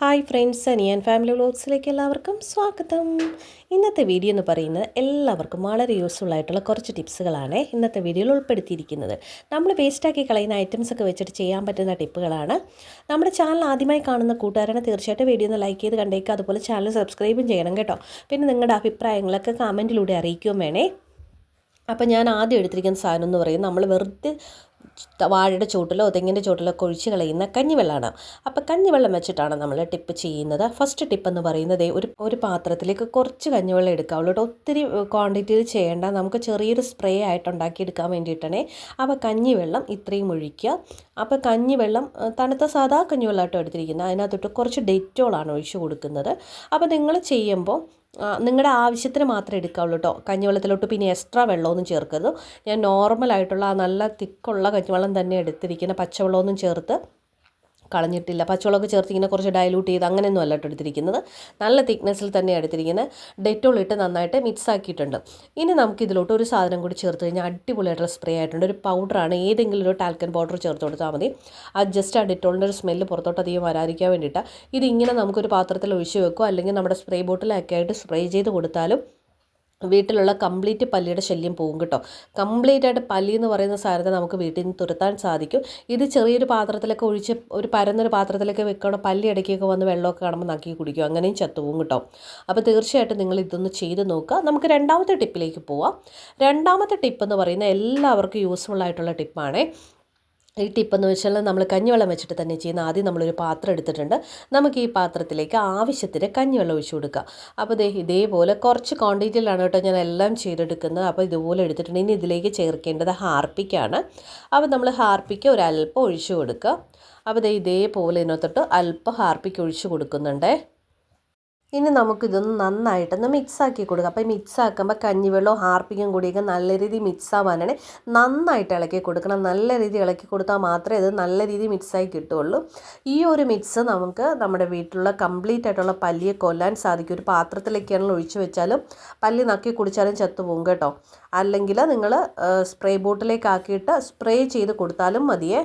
Hi friends Aniyan family വ്ലോഗ്സിലേക്ക് എല്ലാവർക്കും സ്വാഗതം. ഇന്നത്തെ വീഡിയോ എന്ന് പറയുന്നത് എല്ലാവർക്കും വളരെ യൂസ്ഫുൾ ആയിട്ടുള്ള കുറച്ച് ടിപ്സുകളാണ് ഇന്നത്തെ വീഡിയോയിൽ ഉൾപ്പെടുത്തിയിരിക്കുന്നത്. നമ്മൾ വേസ്റ്റാക്കി കളയുന്ന ഐറ്റംസ് ഒക്കെ വെച്ചിട്ട് ചെയ്യാൻ പറ്റുന്ന ടിപ്പുകളാണ് നമ്മുടെ ചാനൽ ആദ്യമായി കാണുന്ന കൂട്ടുകാരാണ് തീർച്ചയായിട്ടും വീഡിയോ ഒന്ന് ലൈക്ക് ചെയ്ത് കണ്ടേക്കുക. അതുപോലെ ചാനൽ സബ്സ്ക്രൈബും ചെയ്യണം കേട്ടോ. പിന്നെ നിങ്ങളുടെ അഭിപ്രായങ്ങളൊക്കെ കമന്റിലൂടെ അറിയിക്കുകയും വേണേ. അപ്പോൾ ഞാൻ ആദ്യം എടുത്തിരിക്കുന്ന സാധനം എന്ന് പറയും നമ്മൾ വെറുതെ വാഴയുടെ ചുവട്ടിലോ തെങ്ങിന്റെ ചുവട്ടിലോ ഒക്കെ ഒഴിച്ച് കളയുന്ന കഞ്ഞിവെള്ളമാണ് അപ്പോൾ കഞ്ഞിവെള്ളം വെച്ചിട്ടാണ് നമ്മൾ ടിപ്പ് ചെയ്യുന്നത്. ഫസ്റ്റ് ടിപ്പ് എന്ന് പറയുന്നത് ഒരു ഒരു പാത്രത്തിലേക്ക് കുറച്ച് കഞ്ഞിവെള്ളം എടുക്കാവുള്ളൂ കേട്ടോ ഒത്തിരി ക്വാണ്ടിറ്റിയിൽ ചെയ്യേണ്ട നമുക്ക് ചെറിയൊരു സ്പ്രേ ആയിട്ട് ഉണ്ടാക്കിയെടുക്കാൻ വേണ്ടിയിട്ടാണ് അപ്പോൾ കഞ്ഞിവെള്ളം ഇത്രയും ഒഴിക്കുക. അപ്പോൾ കഞ്ഞിവെള്ളം തണുത്ത സാധാ കഞ്ഞിവെള്ളമായിട്ടോ എടുത്തിരിക്കുന്നത്. അതിനകത്തോട്ട് കുറച്ച് ഡെറ്റോളാണ് ഒഴിച്ച് കൊടുക്കുന്നത്. അപ്പോൾ നിങ്ങൾ ചെയ്യുമ്പോൾ നിങ്ങളുടെ ആവശ്യത്തിന് മാത്രമേ എടുക്കാവുള്ളൂ കേട്ടോ കഞ്ഞിവെള്ളത്തിലോട്ട് പിന്നെ എക്സ്ട്രാ വെള്ളമൊന്നും ചേർക്കരുത്. ഞാൻ നോർമലായിട്ടുള്ള നല്ല തിക്കുള്ള കഞ്ഞിവെള്ളം തന്നെ എടുത്തിരിക്കുന്ന പച്ചവെള്ളമൊന്നും ചേർത്ത് കളഞ്ഞിട്ടില്ല. പച്ചവെള്ളമൊക്കെ ചേർത്ത് ഇങ്ങനെ കുറച്ച് ഡയലൂട്ട് ചെയ്ത് അങ്ങനെയൊന്നും അല്ല എടുത്തിരിക്കുന്നത്. നല്ല തിക്നെസ്സിൽ തന്നെ എടുത്തിരിക്കുന്നത്. ഡെറ്റോൾ ഇട്ട് നന്നായിട്ട് മിക്സ് ആക്കിയിട്ടുണ്ട്. ഇനി നമുക്ക് ഇതിലോട്ട് ഒരു സാധനം കൂടി ചേർത്ത് കഴിഞ്ഞാൽ അടിപൊളിയായിട്ടുള്ള സ്പ്രേ ആയിട്ടുണ്ട്. ഒരു പൗഡറാണ് ഏതെങ്കിലും ഒരു ടാൽക്കൻ പൗഡർ ചേർത്ത് കൊടുത്താൽ മതി. അത് ജസ്റ്റ് ആ ഡെറ്റോളിന്റെ ഒരു സ്മെല്ല് പുറത്തോട്ട് അധികം വരാതിരിക്കാൻ വേണ്ടിയിട്ട്. ഇതിങ്ങനെ നമുക്കൊരു പാത്രത്തിൽ ഒഴിച്ച് വെക്കുക. അല്ലെങ്കിൽ നമ്മുടെ സ്പ്രേ ബോട്ടിലൊക്കെ ആയിട്ട് സ്പ്രേ ചെയ്ത് കൊടുത്താലും വീട്ടിലുള്ള കംപ്ലീറ്റ് പല്ലിയുടെ ശല്യം പോകും കേട്ടോ. കംപ്ലീറ്റ് ആയിട്ട് പല്ലി എന്ന് പറയുന്ന സാധനത്തെ നമുക്ക് വീട്ടിൽ നിന്ന് തുരത്താൻ സാധിക്കും. ഇത് ചെറിയൊരു പാത്രത്തിലൊക്കെ ഒഴിച്ച് ഒരു പരന്നൊരു പാത്രത്തിലൊക്കെ വെക്കണം പല്ലി ഇടയ്ക്കൊക്കെ വന്ന് വെള്ളമൊക്കെ കാണുമ്പോൾ നക്കി കുടിക്കും. അങ്ങനെയും ചത്തുപോകും കേട്ടോ. അപ്പോൾ തീർച്ചയായിട്ടും നിങ്ങൾ ഇതൊന്ന് ചെയ്ത് നോക്കുക. നമുക്ക് രണ്ടാമത്തെ ടിപ്പിലേക്ക് പോവാം. രണ്ടാമത്തെ ടിപ്പ് എന്ന് പറയുന്ന എല്ലാവർക്കും യൂസ്ഫുൾ ആയിട്ടുള്ള ടിപ്പാണേ ഈ ടിപ്പെന്ന് വെച്ചാൽ നമ്മൾ കഞ്ഞിവെള്ളം വെച്ചിട്ട് തന്നെ ചെയ്യുന്ന ആദ്യം നമ്മളൊരു പാത്രം എടുത്തിട്ടുണ്ട്. നമുക്ക് ഈ പാത്രത്തിലേക്ക് ആവശ്യത്തിന് കഞ്ഞിവെള്ളം ഒഴിച്ചു കൊടുക്കുക. അപ്പോൾ ദേ ഇതേപോലെ കുറച്ച് ക്വാണ്ടിറ്റിയിലാണ് കേട്ടോ ഞാൻ എല്ലാം ചെയ്തെടുക്കുന്നത്. അപ്പോൾ ഇതുപോലെ എടുത്തിട്ടുണ്ട്. ഇനി ഇതിലേക്ക് ചേർക്കേണ്ടത് ഹാർപ്പിക്കാണ്. അപ്പോൾ നമ്മൾ ഹാർപ്പിക്ക് ഒരല്പം ഒഴിച്ചു കൊടുക്കുക. അപ്പോൾ ദേ ഇതേപോലെ ഇതിനകത്തോട്ട് അല്പം ഹാർപ്പിക്ക് ഒഴിച്ചു കൊടുക്കുന്നുണ്ടേ. ഇനി നമുക്കിതൊന്ന് നന്നായിട്ടൊന്ന് മിക്സാക്കി കൊടുക്കാം. അപ്പോൾ മിക്സ് ആക്കുമ്പോൾ കഞ്ഞിവെള്ളവും ഹാർപ്പിക്കും കൂടിയൊക്കെ നല്ല രീതിയിൽ മിക്സ് ആവാനാണ്. നന്നായിട്ട് ഇളക്കി കൊടുക്കണം. നല്ല രീതിയിൽ ഇളക്കി കൊടുത്താൽ മാത്രമേ ഇത് നല്ല രീതിയിൽ മിക്സായി കിട്ടുള്ളൂ ഈ ഒരു മിക്സ് നമുക്ക് നമ്മുടെ വീട്ടിലുള്ള കംപ്ലീറ്റ് ആയിട്ടുള്ള പല്ലിയെ കൊല്ലാൻ സാധിക്കും. ഒരു പാത്രത്തിലേക്കാണെങ്കിൽ ഒഴിച്ചു വെച്ചാലും പല്ലി നക്കി കുടിച്ചാലും ചത്തുപോകും കേട്ടോ. അല്ലെങ്കിൽ നിങ്ങൾ സ്പ്രേ ബോട്ടിലേക്ക് ആക്കിയിട്ട് സ്പ്രേ ചെയ്ത് കൊടുത്താലും മതിയേ.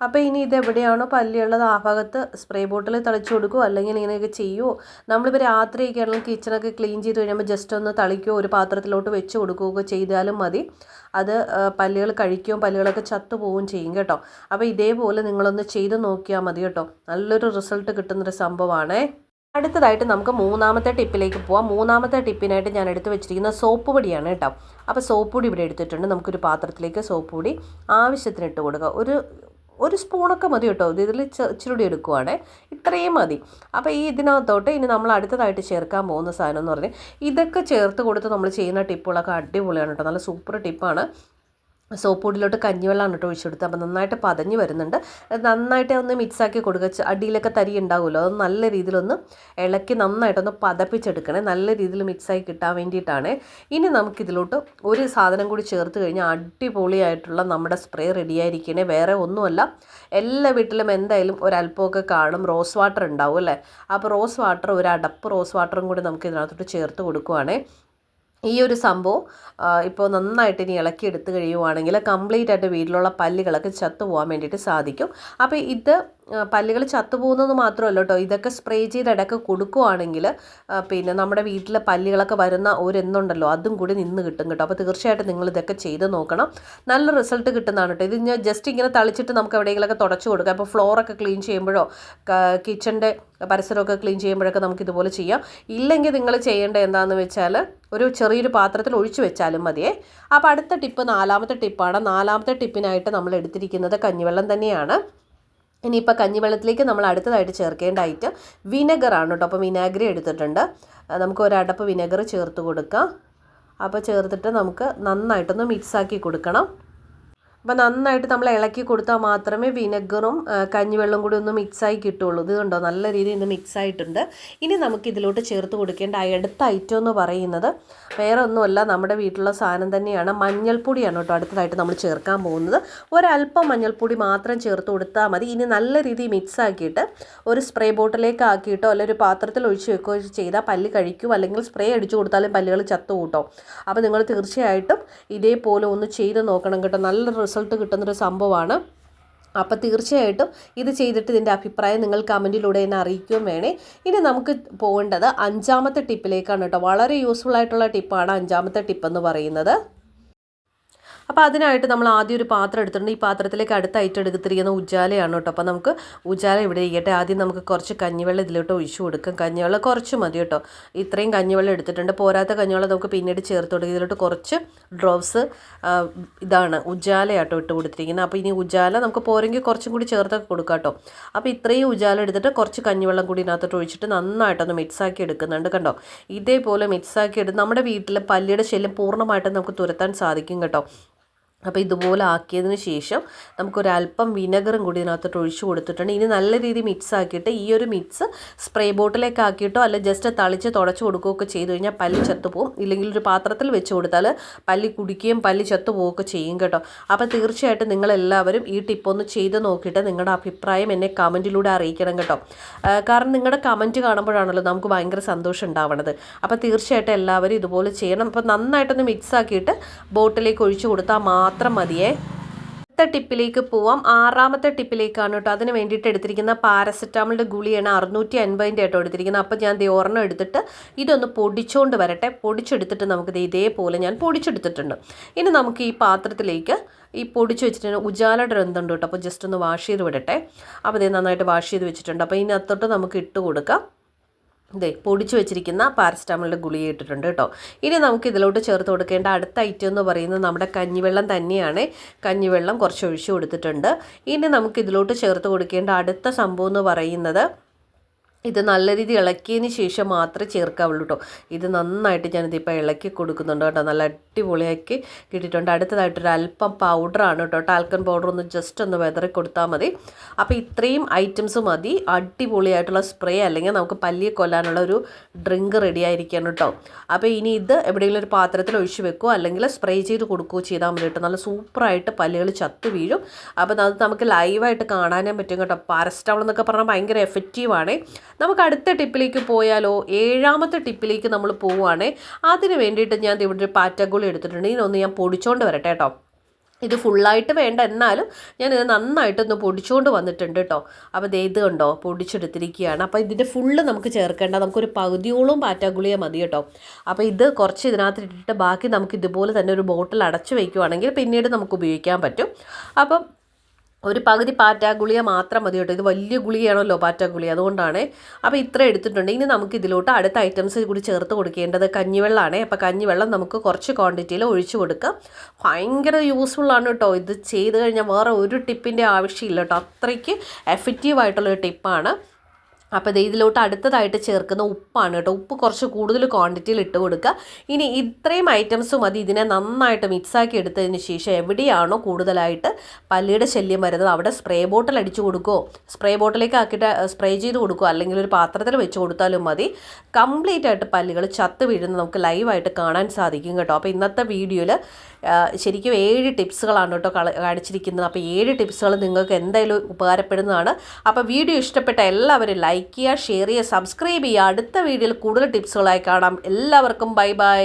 അപ്പോൾ ഇനി ഇത് എവിടെയാണോ പല്ലിയുള്ളത് ആ ഭാഗത്ത് സ്പ്രേ ബോട്ടിൽ തളിച്ചു കൊടുക്കുമോ അല്ലെങ്കിൽ ഇങ്ങനെയൊക്കെ ചെയ്യുമോ നമ്മളിപ്പോൾ രാത്രിയൊക്കെ ആണെങ്കിൽ കിച്ചണൊക്കെ ക്ലീൻ ചെയ്ത് കഴിയുമ്പോൾ ജസ്റ്റ് ഒന്ന് തളിക്കുകയോ ഒരു പാത്രത്തിലോട്ട് വെച്ച് കൊടുക്കുകയോ ചെയ്താലും മതി. അത് പല്ലുകൾ കഴിക്കുകയും പല്ലുകളൊക്കെ ചത്തുപോവുകയും ചെയ്യും കേട്ടോ. അപ്പോൾ ഇതേപോലെ നിങ്ങളൊന്ന് ചെയ്ത് നോക്കിയാൽ മതി കേട്ടോ. നല്ലൊരു റിസൾട്ട് കിട്ടുന്നൊരു സംഭവമാണേ അടുത്തതായിട്ട് നമുക്ക് മൂന്നാമത്തെ ടിപ്പിലേക്ക് പോവാം. മൂന്നാമത്തെ ടിപ്പിനായിട്ട് ഞാൻ എടുത്തു വെച്ചിരിക്കുന്ന സോപ്പ് പൊടിയാണ് കേട്ടോ. അപ്പോൾ സോപ്പ് പൊടി ഇവിടെ എടുത്തിട്ടുണ്ട്. നമുക്കൊരു പാത്രത്തിലേക്ക് സോപ്പ് പൊടി ആവശ്യത്തിന് ഇട്ട് കൊടുക്കുക. ഒരു ഒരു സ്പൂണൊക്കെ മതി കേട്ടോ. ഇതിൽ ഇച്ചിരി എടുക്കുവാണേ. ഇത്രയും മതി. അപ്പോൾ ഈ ഇതിനകത്തോട്ട് ഇനി നമ്മൾ അടുത്തതായിട്ട് ചേർക്കാൻ പോകുന്ന സാധനം എന്ന് പറഞ്ഞാൽ ഇതൊക്കെ ചേർത്ത് കൊടുത്ത് നമ്മൾ ചെയ്യുന്ന ടിപ്പുകളൊക്കെ അടിപൊളിയാണ് കേട്ടോ. നല്ല സൂപ്പർ ടിപ്പാണ്. സോപ്പ് പൊടിയിലോട്ട് കഞ്ഞിവെള്ളമാണ് കേട്ടോ ഒഴിച്ചു കൊടുത്തത് അപ്പോൾ നന്നായിട്ട് പതഞ്ഞ് വരുന്നുണ്ട്. നന്നായിട്ട് ഒന്ന് മിക്സാക്കി കൊടുക്കുക. അടിയിലൊക്കെ തരി ഉണ്ടാവുമല്ലോ. അത് നല്ല രീതിയിലൊന്ന് ഇളക്കി നന്നായിട്ടൊന്ന് പതപ്പിച്ചെടുക്കണേ. നല്ല രീതിയിൽ മിക്സായി കിട്ടാൻ വേണ്ടിയിട്ടാണ്. ഇനി നമുക്കിതിലോട്ട് ഒരു സാധനം കൂടി ചേർത്ത് കഴിഞ്ഞാൽ അടിപൊളിയായിട്ടുള്ള നമ്മുടെ സ്പ്രേ റെഡിയായിരിക്കണേ വേറെ ഒന്നുമല്ല. എല്ലാ വീട്ടിലും എന്തായാലും ഒരല്പമൊക്കെ കാണും. റോസ് വാട്ടർ ഉണ്ടാവും അല്ലേ? അപ്പോൾ റോസ് വാട്ടർ ഒരു അടപ്പ് റോസ് വാട്ടറും കൂടി നമുക്ക് ഇതിനകത്തോട്ട് ചേർത്ത് കൊടുക്കുവാണേ. ഈ ഒരു സംഭവം ഇപ്പോൾ നന്നായിട്ട് ഇനി ഇളക്കി എടുത്തു കഴിയുവാണെങ്കിൽ കംപ്ലീറ്റ് ആയിട്ട് വീട്ടിലുള്ള പല്ലുകളൊക്കെ ചത്തു പോകാൻ വേണ്ടിയിട്ട് സാധിക്കും. അപ്പോൾ ഇത് പല്ലുകൾ ചത്തുപോകുന്നത് മാത്രമല്ല കേട്ടോ. ഇതൊക്കെ സ്പ്രേ ചെയ്ത് ഇടയ്ക്ക് കൊടുക്കുവാണെങ്കിൽ പിന്നെ നമ്മുടെ വീട്ടിലെ പല്ലുകളൊക്കെ വരുന്ന ഒരു എന്നുണ്ടല്ലോ അതും കൂടി നിന്ന് കിട്ടും കേട്ടോ. അപ്പോൾ തീർച്ചയായിട്ടും നിങ്ങൾ ഇതൊക്കെ ചെയ്ത് നോക്കണം. നല്ല റിസൾട്ട് കിട്ടുന്നതാണ് കേട്ടോ. ഇത് ഞാൻ ജസ്റ്റ് ഇങ്ങനെ തളിച്ചിട്ട് നമുക്ക് എവിടെയെങ്കിലുമൊക്കെ തുടച്ചു കൊടുക്കാം. അപ്പോൾ ഫ്ലോറൊക്കെ ക്ലീൻ ചെയ്യുമ്പോഴോ കിച്ചന്റെ പരിസരമൊക്കെ ക്ലീൻ ചെയ്യുമ്പോഴൊക്കെ നമുക്ക് ഇതുപോലെ ചെയ്യാം. ഇല്ലെങ്കിൽ നിങ്ങൾ ചെയ്യേണ്ട എന്താണെന്ന് വെച്ചാൽ ഒരു ചെറിയൊരു പാത്രത്തിൽ ഒഴിച്ചു വെച്ചാലും മതിയേ. അപ്പോൾ അടുത്ത ടിപ്പ് നാലാമത്തെ ടിപ്പാണ് നാലാമത്തെ ടിപ്പിനായിട്ട് നമ്മൾ എടുത്തിരിക്കുന്നത് കഞ്ഞിവെള്ളം തന്നെയാണ്. ഇനിയിപ്പോൾ കഞ്ഞിവെള്ളത്തിലേക്ക് നമ്മൾ അടുത്തതായിട്ട് ചേർക്കേണ്ട ഐറ്റം വിനെഗറാണ് കേട്ടോ. അപ്പോൾ വിനാഗിരി എടുത്തിട്ടുണ്ട്. നമുക്ക് ഒരടപ്പ് വിനെഗർ ചേർത്ത് കൊടുക്കാം. അപ്പോൾ ചേർത്തിട്ട് നമുക്ക് നന്നായിട്ടൊന്ന് മിക്സാക്കി കൊടുക്കണം. അപ്പോൾ നന്നായിട്ട് നമ്മൾ ഇളക്കി കൊടുത്താൽ മാത്രമേ വിനെഗറും കഞ്ഞിവെള്ളം കൂടി ഒന്ന് മിക്സായി കിട്ടുള്ളൂ ഇത് കണ്ടോ? നല്ല രീതിയിൽ ഇത് മിക്സായിട്ടുണ്ട്. ഇനി നമുക്ക് ഇതിലോട്ട് ചേർത്ത് കൊടുക്കേണ്ട അടുത്ത ഐറ്റം എന്ന് പറയുന്നത് വേറെ ഒന്നുമല്ല നമ്മുടെ വീട്ടിലുള്ള സാധനം തന്നെയാണ്. മഞ്ഞൾപ്പൊടിയാണ് കേട്ടോ അടുത്തതായിട്ട് നമ്മൾ ചേർക്കാൻ പോകുന്നത്. ഒരല്പം മഞ്ഞൾപ്പൊടി മാത്രം ചേർത്ത് കൊടുത്താൽ മതി. ഇനി നല്ല രീതിയിൽ മിക്സ് ആക്കിയിട്ട് ഒരു സ്പ്രേ ബോട്ടിലേക്ക് ആക്കിയിട്ടോ അല്ലെങ്കിൽ ഒരു പാത്രത്തിൽ ഒഴിച്ച് വെക്കുകയോ ചെയ്താൽ പല്ല് കഴിക്കും. അല്ലെങ്കിൽ സ്പ്രേ അടിച്ചു കൊടുത്താലും പല്ലുകൾ ചത്തു കൂട്ടോ അപ്പോൾ നിങ്ങൾ തീർച്ചയായിട്ടും ഇതേപോലെ ഒന്ന് ചെയ്ത് നോക്കണം കേട്ടോ. നല്ല റിസൾട്ട് കിട്ടുന്നൊരു സംഭവമാണ്. അപ്പോൾ തീർച്ചയായിട്ടും ഇത് ചെയ്തിട്ട് ഇതിന്റെ അഭിപ്രായം നിങ്ങൾ കമന്റിലൂടെ എന്നെ അറിയിക്കുകയും വേണേ. ഇനി നമുക്ക് പോകേണ്ടത് അഞ്ചാമത്തെ ടിപ്പിലേക്കാണ് കേട്ടോ. വളരെ യൂസ്ഫുൾ ആയിട്ടുള്ള ടിപ്പാണ് അഞ്ചാമത്തെ ടിപ്പ് എന്ന് പറയുന്നത്. അപ്പോൾ അതിനായിട്ട് നമ്മൾ ആദ്യം ഒരു പാത്രം എടുത്തിട്ടുണ്ട്. ഈ പാത്രത്തിലേക്ക് അടുത്തായിട്ട് എടുത്തിരിക്കുന്ന ഉജാലയാണ് കേട്ടോ. അപ്പോൾ നമുക്ക് ഉജാല ഇവിടെ ഇരിക്കട്ടെ. ആദ്യം നമുക്ക് കുറച്ച് കഞ്ഞിവെള്ളം ഇതിലോട്ട് ഒഴിച്ചു കൊടുക്കാം. കഞ്ഞിവെള്ളം കുറച്ച് മതി കേട്ടോ. ഇത്രയും കഞ്ഞിവെള്ളം എടുത്തിട്ടുണ്ട്. പോരാത്ത കഞ്ഞിവെള്ളം നമുക്ക് പിന്നീട് ചേർത്ത് കൊടുക്കുക ഇതിലോട്ട് കുറച്ച് ഡ്രോപ്സ് ഇതാണ് ഉജാലയാട്ടോ ഇട്ട് കൊടുത്തിരിക്കുന്നത്. അപ്പോൾ ഇനി ഉജാല നമുക്ക് പോരെങ്കിൽ കുറച്ചും കൂടി ചേർത്തൊക്കെ കൊടുക്കാം കേട്ടോ. അപ്പോൾ ഇത്രയും ഉജാല എടുത്തിട്ട് കുറച്ച് കഞ്ഞിവെള്ളം കൂടി ഇതിനകത്തോട്ട് ഒഴിച്ചിട്ട് നന്നായിട്ടൊന്ന് മിക്സാക്കി എടുക്കുന്നുണ്ട് കണ്ടോ. ഇതേപോലെ മിക്സാക്കി എടുത്ത് നമ്മുടെ വീട്ടിൽ പല്ലിയുടെ ശല്യം പൂർണമായിട്ടും നമുക്ക് തുരത്താൻ സാധിക്കും കേട്ടോ. അപ്പോൾ ഇതുപോലെ ആക്കിയതിന് ശേഷം നമുക്കൊരല്പം വിനെഗറും കൂടി ഇതിനകത്തോട്ട് ഒഴിച്ച് കൊടുത്തിട്ടുണ്ട്. ഇനി നല്ല രീതിയിൽ മിക്സ് ആക്കിയിട്ട് ഈ ഒരു മിക്സ് സ്പ്രേ ബോട്ടിലേക്ക് ആക്കിയിട്ടോ അല്ല ജസ്റ്റ് തളിച്ച് തുടച്ച് കൊടുക്കുകയൊക്കെ ചെയ്ത് കഴിഞ്ഞാൽ പല്ല് ചത്തുപോകും ഇല്ലെങ്കിൽ ഒരു പാത്രത്തിൽ വെച്ച് കൊടുത്താൽ പല്ലി കുടിക്കുകയും പല്ലി ചത്തുപോവുകയൊക്കെ ചെയ്യും കേട്ടോ. അപ്പോൾ തീർച്ചയായിട്ടും നിങ്ങളെല്ലാവരും ഈ ടിപ്പൊന്ന് ചെയ്ത് നോക്കിയിട്ട് നിങ്ങളുടെ അഭിപ്രായം എന്നെ കമന്റിലൂടെ അറിയിക്കണം കേട്ടോ. കാരണം നിങ്ങളുടെ കമന്റ് കാണുമ്പോഴാണല്ലോ നമുക്ക് ഭയങ്കര സന്തോഷം ഉണ്ടാവണത്. അപ്പോൾ തീർച്ചയായിട്ടും എല്ലാവരും ഇതുപോലെ ചെയ്യണം. അപ്പോൾ നന്നായിട്ടൊന്ന് മിക്സ് ആക്കിയിട്ട് ബോട്ടിലേക്ക് ഒഴിച്ച് കൊടുത്താൽ മാത്രം മാത്രം മതിയേ. അടുത്ത ടിപ്പിലേക്ക് പോവാം. ആറാമത്തെ ടിപ്പിലേക്കാണ് കേട്ടോ. അതിന് വേണ്ടിയിട്ട് എടുത്തിരിക്കുന്ന പാരസെറ്റാമോളിന്റെ ഗുളിയാണ് അറുന്നൂറ്റി അൻപതിന്റെ ആയിട്ടോ എടുത്തിരിക്കുന്നത്. അപ്പോൾ ഞാൻ ദേ ഒരെണ്ണം എടുത്തിട്ട് ഇതൊന്ന് പൊടിച്ചുകൊണ്ട് വരട്ടെ. പൊടിച്ചെടുത്തിട്ട് നമുക്ക് ഇതേപോലെ ഞാൻ പൊടിച്ചെടുത്തിട്ടുണ്ട്. ഇനി നമുക്ക് ഈ പാത്രത്തിലേക്ക് ഈ പൊടിച്ച് വെച്ചിട്ട് ഉജാലയുടെ എന്തുണ്ട് കേട്ടോ? അപ്പോൾ ജസ്റ്റ് ഒന്ന് വാഷ് ചെയ്ത് വിടട്ടെ. അപ്പോൾ ഇതേ നന്നായിട്ട് വാഷ് ചെയ്ത് വെച്ചിട്ടുണ്ട്. അപ്പോൾ ഇതിനകത്തോട്ട് നമുക്ക് ഇട്ട് കൊടുക്കാം. ഇതേ പൊടിച്ചു വെച്ചിരിക്കുന്ന പാരസ്റ്റമോളിന്റെ ഗുളിക ഇട്ടിട്ടുണ്ട് കേട്ടോ. ഇനി നമുക്ക് ഇതിലോട്ട് ചേർത്ത് കൊടുക്കേണ്ട അടുത്ത ഐറ്റം എന്ന് പറയുന്നത് നമ്മുടെ കഞ്ഞിവെള്ളം തന്നെയാണ്. കഞ്ഞിവെള്ളം കുറച്ച് ഒഴിച്ചു കൊടുത്തിട്ടുണ്ട്. ഇനി നമുക്ക് ഇതിലോട്ട് ചേർത്ത് കൊടുക്കേണ്ട അടുത്ത സംഭവം എന്ന് പറയുന്നത് ഇത് നല്ല രീതിയിൽ ഇളക്കിയതിന് ശേഷം മാത്രമേ ചേർക്കാവുള്ളൂ കേട്ടോ ഇത് നന്നായിട്ട് ഞാനിതിപ്പോൾ ഇളക്കി കൊടുക്കുന്നുണ്ട് കേട്ടോ. നല്ല അടിപൊളിയാക്കി കിട്ടിയിട്ടുണ്ട്. അടുത്തതായിട്ടൊരു അല്പം പൗഡറാണ് കേട്ടോ ടാൽക്കൺ പൗഡർ ഒന്ന് ജസ്റ്റ് ഒന്ന് വെതറി കൊടുത്താൽ മതി. അപ്പോൾ ഇത്രയും ഐറ്റംസ് മതി. അടിപൊളിയായിട്ടുള്ള സ്പ്രേ അല്ലെങ്കിൽ നമുക്ക് പല്ലിയെ കൊല്ലാനുള്ള ഒരു ഡ്രിങ്ക് റെഡി ആയിരിക്കണം കേട്ടോ അപ്പോൾ ഇനി ഇത് എവിടെയെങ്കിലും ഒരു പാത്രത്തിൽ ഒഴിച്ച് വെക്കുകയോ അല്ലെങ്കിൽ സ്പ്രേ ചെയ്ത് കൊടുക്കുകയോ ചെയ്താൽ മതി കേട്ടോ നല്ല സൂപ്പറായിട്ട് പല്ലുകൾ ചത്തു വീഴും. അപ്പോൾ അത് നമുക്ക് ലൈവായിട്ട് കാണാനേ പറ്റും കേട്ടോ. പാരസ്റ്റമോൾ എന്നൊക്കെ പറഞ്ഞാൽ ഭയങ്കര എഫക്റ്റീവാണ് നമുക്ക് അടുത്ത ടിപ്പിലേക്ക് പോയാലോ? ഏഴാമത്തെ ടിപ്പിലേക്ക് നമ്മൾ പോവുകയാണേ. അതിന് വേണ്ടിയിട്ട് ഞാൻ ഇവിടെ ഒരു പാറ്റഗുളി എടുത്തിട്ടുണ്ട്. ഇതിനൊന്ന് ഞാൻ പൊടിച്ചോണ്ട് വരട്ടെ കേട്ടോ. ഇത് ഫുള്ളായിട്ട് വേണ്ട. എന്നാലും ഞാൻ ഇത് നന്നായിട്ടൊന്ന് പൊടിച്ചുകൊണ്ട് വന്നിട്ടുണ്ട് കേട്ടോ. അപ്പോൾ ദേ ഇത് കണ്ടോ? പൊടിച്ചെടുത്തിരിക്കുകയാണ്. അപ്പോൾ ഇതിന്റെ ഫുള്ള് നമുക്ക് ചേർക്കേണ്ട. നമുക്കൊരു പകുതിയോളം പാറ്റാഗുളിയെ മതി കേട്ടോ. അപ്പോൾ ഇത് കുറച്ച് ഇതിനകത്ത് ഇട്ടിട്ട് ബാക്കി നമുക്ക് ഇതുപോലെ തന്നെ ഒരു ബോട്ടിൽ അടച്ചു വയ്ക്കുവാണെങ്കിൽ പിന്നീട് നമുക്ക് ഉപയോഗിക്കാൻ പറ്റും. അപ്പം ഒരു പകുതി പാറ്റാ ഗുളിക മാത്രം മതി കേട്ടോ. ഇത് വലിയ ഗുളികയാണല്ലോ പാറ്റാ ഗുളിക. അതുകൊണ്ടാണ് അപ്പോൾ ഇത്ര എടുത്തിട്ടുണ്ട്. ഇനി നമുക്ക് ഇതിലോട്ട് അടുത്ത ഐറ്റംസ് കൂടി ചേർത്ത് കൊടുക്കേണ്ടത് കഞ്ഞിവെള്ളമാണ് അപ്പോൾ കഞ്ഞിവെള്ളം നമുക്ക് കുറച്ച് ക്വാണ്ടിറ്റിയിൽ ഒഴിച്ചു കൊടുക്കാം. ഭയങ്കര യൂസ്ഫുള്ളാണ് കേട്ടോ. ഇത് ചെയ്ത് കഴിഞ്ഞാൽ വേറെ ഒരു ടിപ്പിന്റെ ആവശ്യമില്ല കേട്ടോ. അത്രയ്ക്ക് എഫക്റ്റീവ് ആയിട്ടുള്ളൊരു ടിപ്പാണ് അപ്പോൾ ഇത് ഇതിലോട്ട് അടുത്തതായിട്ട് ചേർക്കുന്ന ഉപ്പാണ് കേട്ടോ. ഉപ്പ് കുറച്ച് കൂടുതൽ ക്വാണ്ടിറ്റിയിൽ ഇട്ട് കൊടുക്കുക. ഇനി ഇത്രയും ഐറ്റംസ് മതി ഇതിനെ നന്നായിട്ട് മിക്സാക്കി എടുത്തതിന് ശേഷം എവിടെയാണോ കൂടുതലായിട്ട് പല്ലിയുടെ ശല്യം വരുന്നത് അവിടെ സ്പ്രേ ബോട്ടിൽ അടിച്ചു കൊടുക്കുമോ സ്പ്രേ ബോട്ടിലേക്ക് ആക്കിയിട്ട് സ്പ്രേ ചെയ്ത് കൊടുക്കുക അല്ലെങ്കിൽ ഒരു പാത്രത്തിൽ വെച്ച് കൊടുത്താലും മതി. കംപ്ലീറ്റ് ആയിട്ട് പല്ലുകൾ ചത്ത് വീഴുന്നത് നമുക്ക് ലൈവായിട്ട് കാണാൻ സാധിക്കും കേട്ടോ. അപ്പോൾ ഇന്നത്തെ വീഡിയോയിൽ ശരിക്കും ഏഴ് ടിപ്സുകളാണ് കേട്ടോ കാണിച്ചിരിക്കുന്നത്. അപ്പോൾ ഏഴ് ടിപ്സുകൾ നിങ്ങൾക്ക് എന്തായാലും ഉപകാരപ്പെടുന്നതാണ്. അപ്പോൾ വീഡിയോ ഇഷ്ടപ്പെട്ട എല്ലാവരും ലൈക്ക് ചെയ്യുക ഷെയർ ചെയ്യുക സബ്സ്ക്രൈബ് ചെയ്യുക. അടുത്ത വീഡിയോയിൽ കൂടുതൽ ടിപ്സുകളായി കാണാം. എല്ലാവർക്കും ബൈ ബൈ